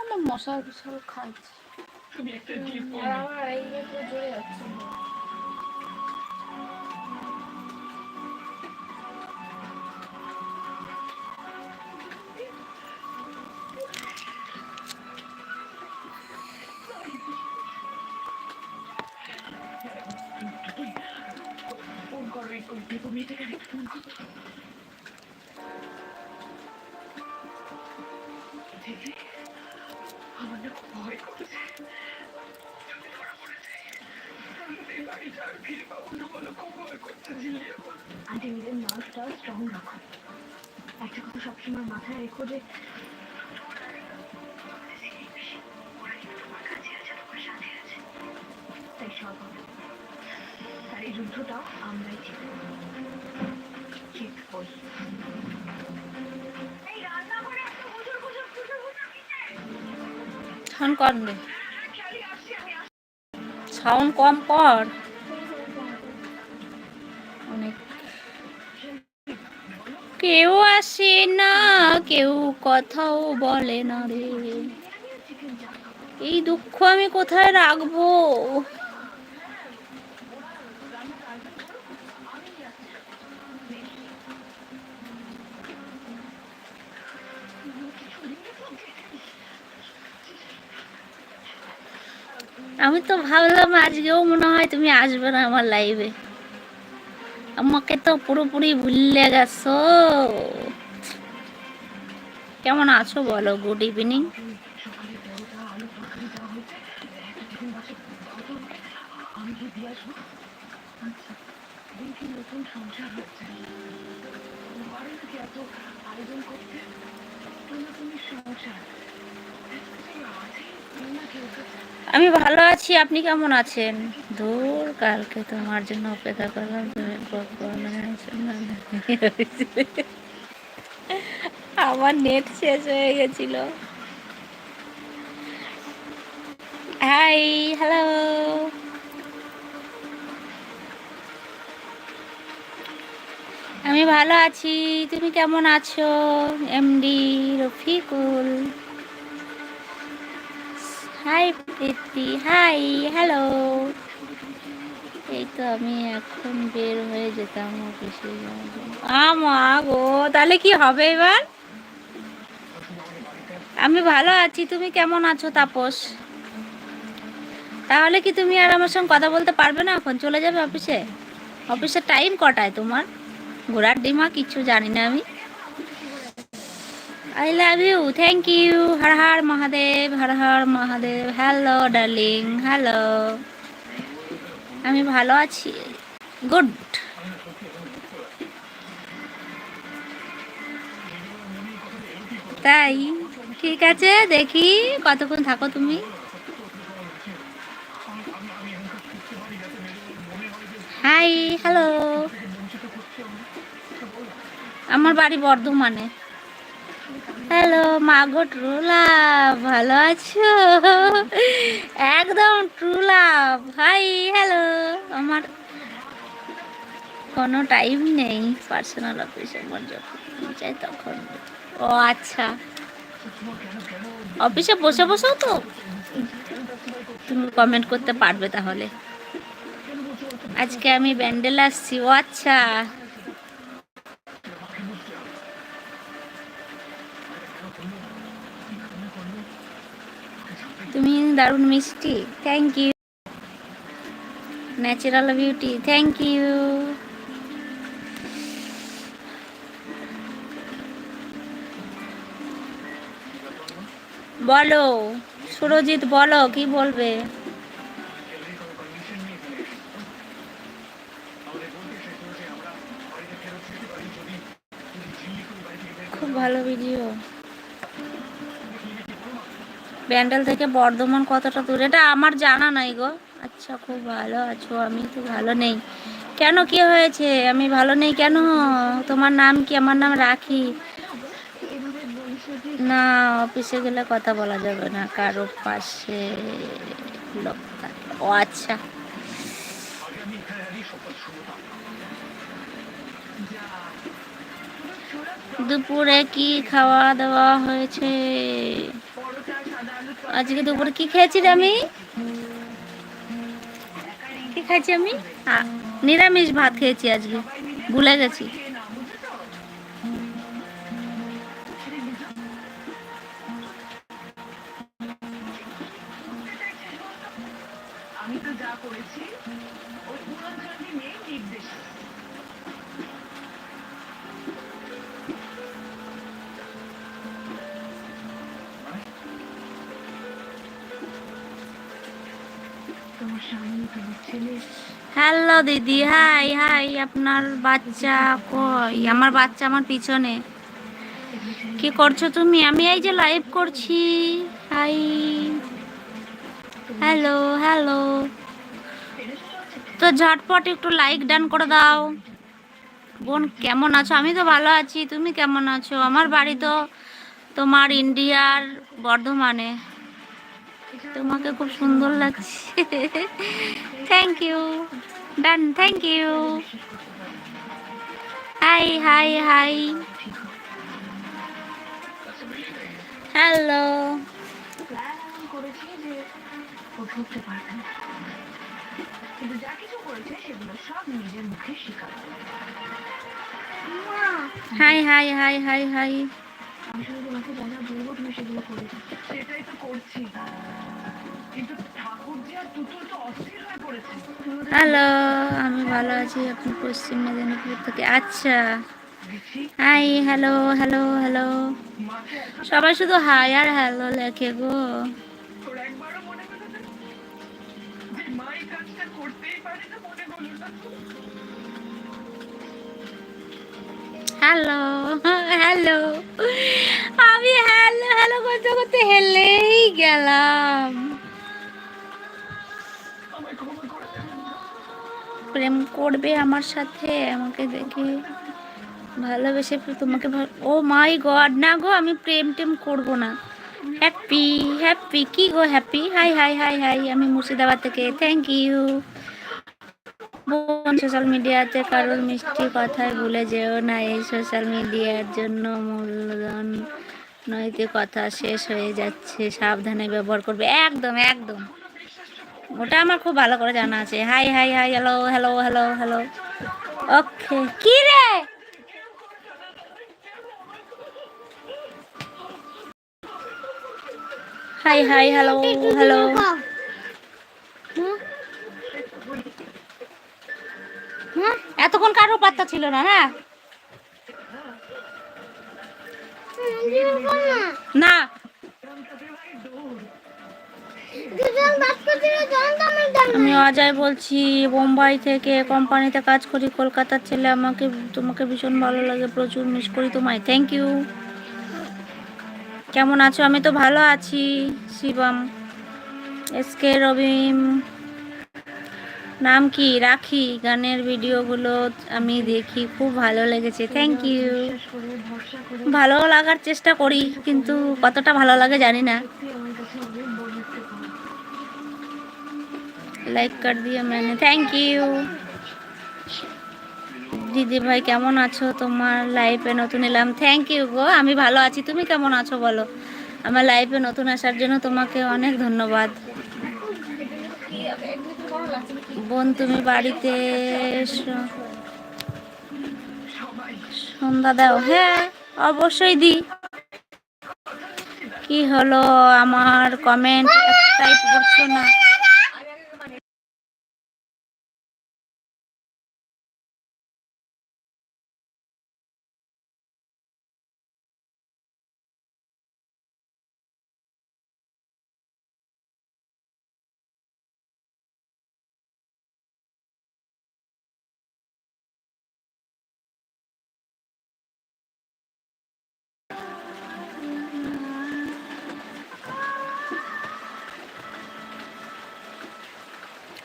আমার মশার বিশাল খাচ্ছে। আমার এই যে জোরে যাচ্ছে। আন্টি নিজের নার্ভটাও স্ট্রং রাখো। একটা কথা সবসময় মাথায় রেখো যে তাই সব হবে। এই যুদ্ধটাও আমরাই দে। সাউন্ড কম কর। কেউ আসে না, কেউ কথাও বলে না রে। এই দুঃখ আমি কোথায় রাখব? আমি তো ভাবলাম আজকেও মনে হয় তুমি আসবে না আমার লাইভে আমাকে তো পুরোপুরি ভুলে গেছো। কেমন আছো বলো? গুড ইভিনিং আমি ভালো আছি, আপনি কেমন আছেন? দূর কালকে তোমার জন্য অপেক্ষা করলাম। আমার নেট শেষ হয়ে গেছিল। হাই হ্যালো আমি ভালো আছি, তুমি কেমন আছো? Md Rafiqul. Hi Preeti hi hello এই তো আমি এখন বের হয়ে যেতাম অফিসে আমা গো, তাহলে কি হবে এবার? আমি ভালো আছি, তুমি কেমন আছো তাপস? তাহলে কি তুমি আর আমার সঙ্গে কথা বলতে পারবে না এখন? চলে যাবে অফিসে অফিসের টাইম কটায় তোমার? ঘোরার ডিমা কিছু জানি না আমি। I love you thank you Har Har Mahadev, Har Har Mahadev hello darling hello আমি ভালো আছি। গুড। তাই, ঠিক আছে, দেখি কতক্ষণ থাকো তুমি। Hi, hello. আমার বাড়ি বর্ধমানে। হ্যালো মাগো ট্রুলা ভালো আছো? একদম ট্রুলা হাই হ্যালো আমার কোনো টাইম নেই পার্সোনাল অফিসে আমার যখন চাই তখন। ও আচ্ছা। অফিসে বসে বসেও তো। তুমি কমেন্ট করতে পারবে তাহলে। আজকে আমি ব্যান্ডেল আসছি, ও আচ্ছা। তুমি দারুণ মিষ্টি thank you natural beauty thank you বলো, সুরজিৎ বলো, কি বলবে? খুব ভালো ভিডিও ব্যান্ডেল থেকে বর্ধমান কতটা দূর? এটা আমার জানা নাই গো। আচ্ছা খুব ভালো আছো, আমি তো ভালো নেই। কেন, কি হয়েছে? আমি ভালো নেই কেন? তোমার নাম কি? আমার নাম রাখি। না, অফিসে গেলে কথা বলা যাবে না। কারও পাশে লোক। ও আচ্ছা। দুপুরে কি খাওয়া দাওয়া হয়েছে? আজকে দুপুরে কি খেয়েছি রে আমি? কি খাইছি আমি? নিরামিষ ভাত খেয়েছি আজকে। ভুলে গেছি। হ্যালো দিদি। হাই হাই আপনার বাচ্চা কই? আমার বাচ্চা আমার পিছনে। কি করছ তুমি? আমি এই যে লাইভ করছি। হাই হ্যালো হ্যালো তো ঝটপট একটু লাইক ডান করে দাও। বোন, কেমন আছো? আমি তো ভালো আছি। তুমি কেমন আছো? আমার বাড়ি তো তোমার ইন্ডিয়ার বর্ধমানে। তোমাকে খুব সুন্দর লাগছে। Thank you done thank you hi hi hi hello কিন্তু যা কিছু করেছে hi hi hi hi hi আমি শুধু তোমাকে যা যা বলব তুমি সেগুলো করে। সেটাই তো করছি। কিন্তু ঠাকুর যে আর তুতুল তো অস্থির হয়ে পড়েছে। হ্যালো আমি ভালো আছি আপনি পশ্চিম মেদিনীপুর থেকে। আচ্ছা। Hello hello hello hello. সবাই শুধু হাই আর হ্যালো লেখে গো। মনে মনে হ্যালো। হ্যালো। আমি হ্যালো হ্যালো করতে করতে হেলেই গেলাম। প্রেম করবে আমার সাথে, আমাকে দেখে ভালোবেসে তোমাকে ও মাই গড, না গো, আমি প্রেম টেম করব না। হ্যাপি হ্যাপি, কি গো, happy? Hi hi hi hi, আমি মুর্শিদাবাদ থেকে। থ্যাংক ইউ সোশ্যাল মিডিয়াতে কারোর মিষ্টি কথায় ভুলে যেও না। এই সোশ্যাল মিডিয়ার জন্য মূলধন নৈতিক কথা শেষ হয়ে যাচ্ছে। সাবধানে ব্যবহার করবে। একদম একদম। ওটা আমার খুব ভালো করে জানা আছে। Hi hi hi, hello hello hello hello. Okay. কি রে? Hi hi, hello hello. এতক্ষণ কারও পাত্তা ছিল না হ্যাঁ না। আমি অজয় বলছি, বোম্বাই থেকে কোম্পানিতে কাজ করি, কলকাতার ছেলে। আমাকে, তোমাকে ভীষণ ভালো লাগে, প্রচুর মিস করি তোমায়। থ্যাংক ইউ কেমন আছো? আমি তো ভালো আছি, শিবম। এসকে রবিম। নাম কি? রাখি। গানের ভিডিওগুলো আমি দেখি, খুব ভালো লেগেছে। থ্যাংক ইউ ভালো লাগার চেষ্টা করি, কিন্তু কতটা ভালো লাগে জানি না। লাইক কর দিও मैंने থ্যাংক ইউ দিদি ভাই, কেমন আছো? তোমার লাইফে নতুন এলাম। থ্যাংক ইউ গো, আমি ভালো আছি। তুমি কেমন আছো বলো? আমার লাইফে নতুন আসার জন্য তোমাকে অনেক ধন্যবাদ। বোন, তুমি বাড়িতে। সন্ধ্যা দাও। হ্যাঁ অবশ্যই দি। কি হলো? আমার কমেন্ট একটাই পড়ছো না।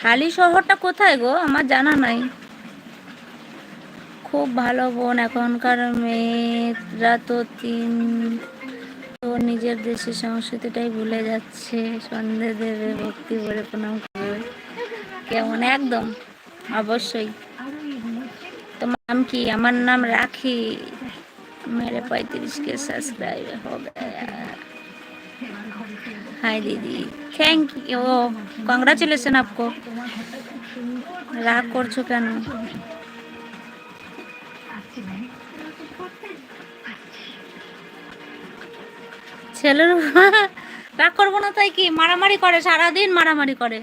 হালি শহরটা কোথায় গো? আমার জানা নাই। খুব ভালো বোন এখনকার মেয়েরা তো তিন, তো নিজের দেশের সংস্কৃতিটাই ভুলে যাচ্ছে। সন্ধে দেবে, ভক্তি বলে প্রণাম করবে কেমন? একদম, অবশ্যই। তোমার নাম কি? আমার নাম রাখি। মেরে পঁয়ত্রিশকে সাবস্ক্রাইব হবে। हाय दीदी থ্যাংক ইউ কংগ্রাচুলেশন আপকো রাগ করছো কেন ছেলের রাগ করবো না তাই কি মারামারি করে সারাদিন মারামারি করে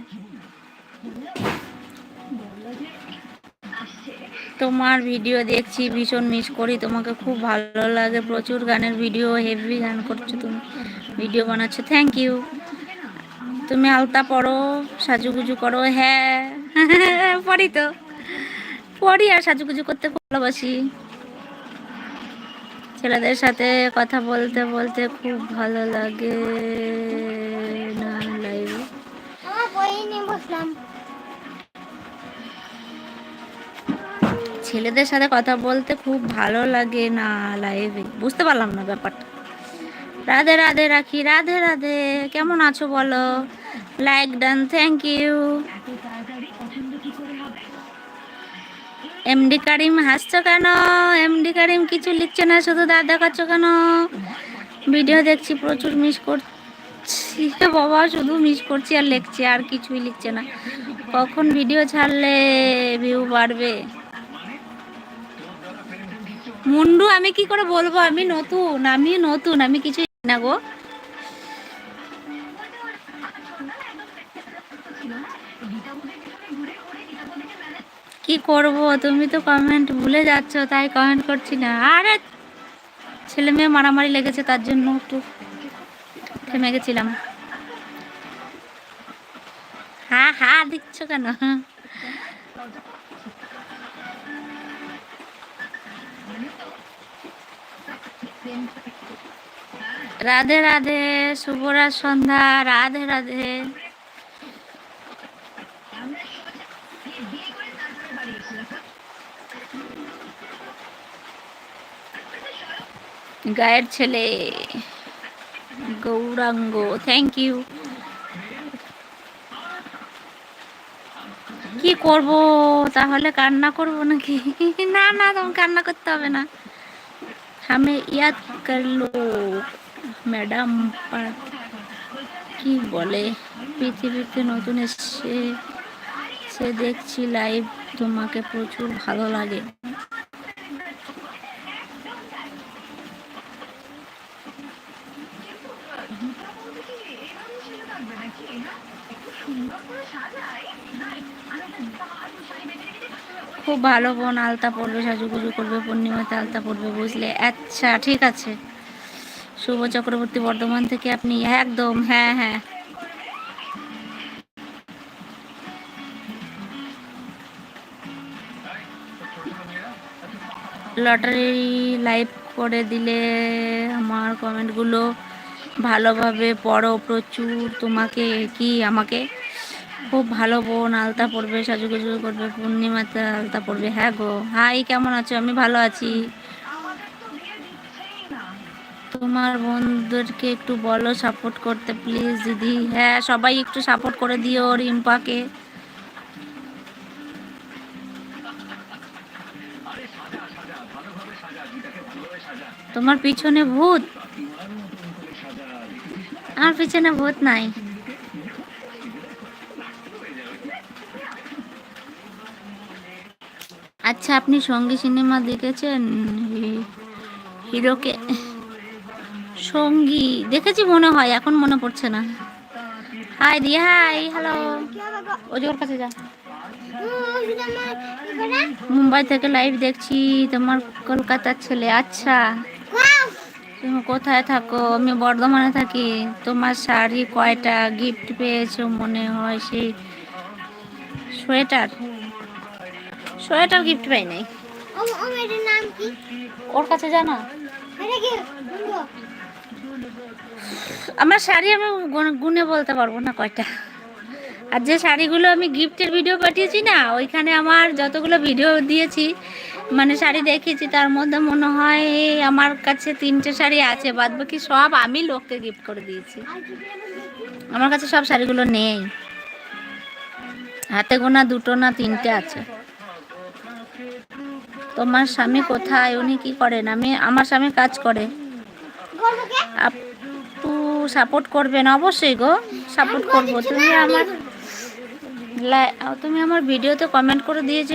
তোমার ভিডিও দেখছি ভীষণ মিস করি তোমাকে খুব ভালো লাগে প্রচুর গানের ভিডিও হেভি গান করছো তুমি ভিডিও বানাচ্ছো থ্যাংক ইউ তুমি আলতা পড়ো সাজুগুজু করো হ্যাঁ। পড়ি তো। পড়ি আর সাজুগুজু করতে ভালোবাসি। ছেলেদের সাথে কথা বলতে বলতে খুব ভালো লাগে। না লাইভে ছেলেদের সাথে কথা বলতে খুব ভালো লাগে না লাইভে বুঝতে পারলাম না ব্যাপারটা। রাধে রাধে রাখি, রাধে রাধে। কেমন আছো বলো? Like done thank you Md Karim হাসছো কেন? এমডি কারিম কিছু লিখছে না? শুধু দাঁত দেখাচ্ছ কেন? ভিডিও দেখছি, প্রচুর মিস করছি। বাবা, শুধু মিস করছি আর লিখছি, আর কিছুই লিখছে না। কখন ভিডিও ছাড়লে ভিউ বাড়বে? মুন্ডু, আমি কি করে বলব? আমি নতুন আমি নতুন, আমি কিছু না গো। কি করব? তুমি তো কমেন্ট ভুলে যাচ্ছ, তাই কমেন্ট করছি না। আরে, ছেলে মেয়ে মারামারি লেগেছে তার জন্য একটু থেমে গেছিলাম। হ্যাঁ হ্যাঁ দিচ্ছ কেন? রাধে রাধে শুভরাজ সন্ধ্যা, রাধে রাধে। গায়ের ছেলে, গৌরাঙ্গ থ্যাংক ইউ কি করব, তাহলে কান্না করব নাকি? না না তোমার কান্না করতে হবে না। আমি ইয়াদ করল। ম্যাডাম কি বলে, পৃথিবীতে নতুন এসে সে দেখছি লাইভ তোমাকে প্রচুর ভালো লাগে। খুব ভালো বোন, আলতা পড়বে, সাজুগুজু করবে, পূর্ণিমাতে আলতা পড়বে, বুঝলে? আচ্ছা ঠিক আছে। শুভ চক্রবর্তী বর্ধমান থেকে আপনি একদম হ্যাঁ হ্যাঁ। লটারি লাইভ করে দিলে আমার কমেন্টগুলো ভালোভাবে পড়ো প্রচুর। তোমাকে কি, আমাকে? খুব ভালো বোন, আলতা পড়বে, সাজুগুজু করবে, পূর্ণিমাতে আলতা পড়বে। হ্যাঁ গো, হাই, কেমন আছো? আমি ভালো আছি। তোমার বন্ধুদেরকে একটু বলো সাপোর্ট করতে প্লিজ দিদি। হ্যাঁ সবাই একটু সাপোর্ট করে দিও রিম্পাকে। তোমার পিছনে ভূত? আমার পিছনে ভূত নাই। আচ্ছা আপনি সঙ্গী সিনেমা দেখেছেন? হিরোকে সঙ্গী। দেখেছি মনে হয় এখন মনে পড়ছে না। হাই দি হাই হ্যালো ওই ওর কাছে যা। মুম্বাই থেকে লাইভ দেখছি তোমার কলকাতার ছেলে। আচ্ছা। তুমি কোথায় থাকো? আমি বর্ধমানে থাকি। তোমার শাড়ি কয়টা? গিফট পেয়েছ মনে হয় সেই সোয়েটার? সোয়েটার গিফট পাই নাই। ওর কাছে জানা আমার শাড়ি আমি গুনে- বলতে পারব না কয়টা। আর যে শাড়িগুলো আমি গিফটের ভিডিও পাঠিয়েছি না, ওইখানে আমার যতগুলো ভিডিও দিয়েছি মানে শাড়ি দেখেছি, তার মধ্যে মনে হয় আমার কাছে তিনটে শাড়ি আছে বাদ বাকি সব আমি লোককে গিফট করে দিয়েছি। আমার কাছে সব শাড়িগুলো নেই। হাতে গোনা দুটো না তিনটে আছে। তোমার স্বামী কোথায়? উনি কি করেন? আমি আমার স্বামী কাজ করে। সাপোর্ট করবেন অবশ্যই গো সাপোর্ট করব। তুমি আমার তুমি আমার ভিডিওতে কমেন্ট করে দিয়েছ।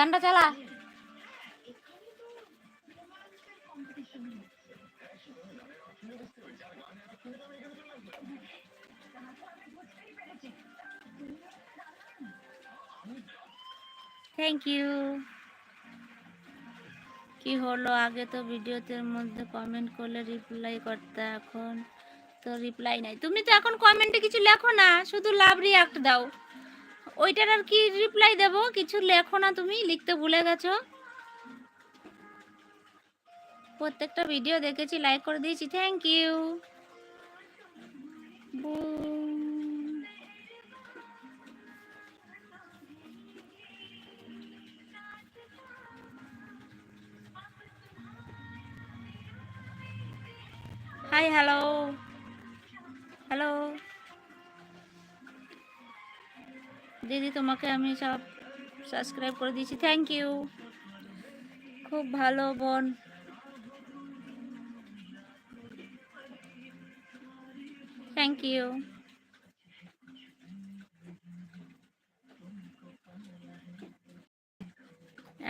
ফ্যানটা চালা থ্যাংক ইউ কি হলো? আগে তো ভিডিওতে মধ্যে কমেন্ট করলে রিপ্লাই করতে, এখন তো রিপ্লাই নাই। তুমি তো এখন কমেন্টে কিছু লেখো না, শুধু লাভ রিয়াক্ট দাও। ওইটার আর কি রিপ্লাই দেব? কিছু লেখো না তুমি, লিখতে ভুলে গেছো? প্রত্যেকটা ভিডিও দেখেছি লাইক করে দিয়েছি thank you hi hello hello দিদি তোমাকে আমি সব সাবস্ক্রাইব করে দিয়েছি। থ্যাংক ইউ খুব ভালো বোন। থ্যাংক ইউ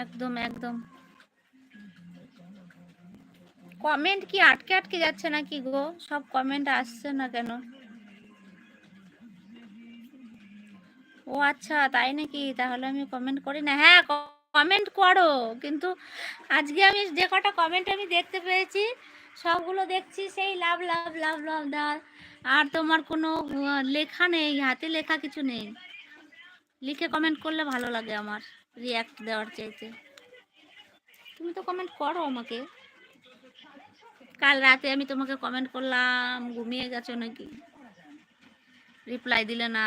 একদম একদম। কমেন্ট কি আটকে আটকে যাচ্ছে নাকি গো? সব কমেন্ট আসছে না কেন? ও আচ্ছা তাই নাকি? তাহলে আমি কমেন্ট করি না। হ্যাঁ কমেন্ট করো, কিন্তু আজকে আমি যে কটা কমেন্ট আমি দেখতে পেয়েছি, সবগুলো দেখছি সেই লাভ লাভ লাভ লাভ দেওয়ার আর তোমার কোনো লেখা নেই, হাতে লেখা কিছু নেই। লিখে কমেন্ট করলে ভালো লাগে আমার রিয়াক্ট দেওয়ার চাইতে। তুমি তো কমেন্ট করো আমাকে। কাল রাতে আমি তোমাকে কমেন্ট করলাম, ঘুমিয়ে গেছো নাকি? রিপ্লাই দিলে না।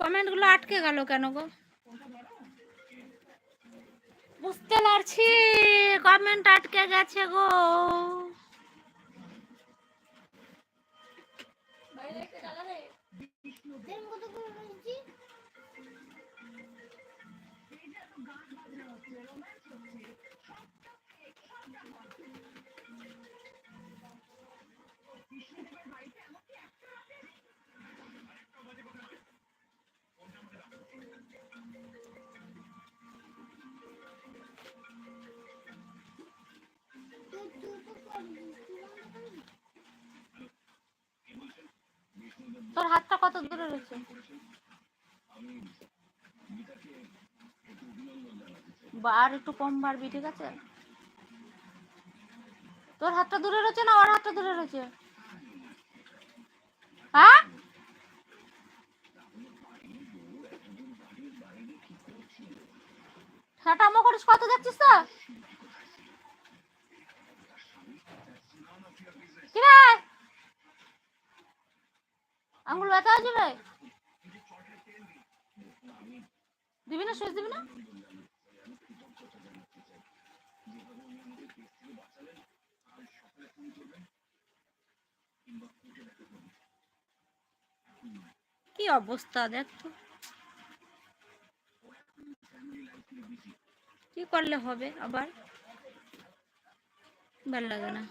কমেন্টগুলো আটকে গেল কেন গো? বুঝতে পারছি কমেন্ট আটকে গেছে গো। তোর হাতটা কত দূরে রয়েছে? বার একটু কম বাড়বি, ঠিক আছে? তোর হাতটা দূরে রয়েছে না ওর হাতটা দূরে রয়েছে? হ্যাঁ? কত দেখছিস তো? কিরে? আঙুল ব্যথা হয়ে যাবে দিবি না, সুইচ দিবি না? কি অবস্থা, দেখ তো। কি করলে হবে আবার? ভালো লাগে না।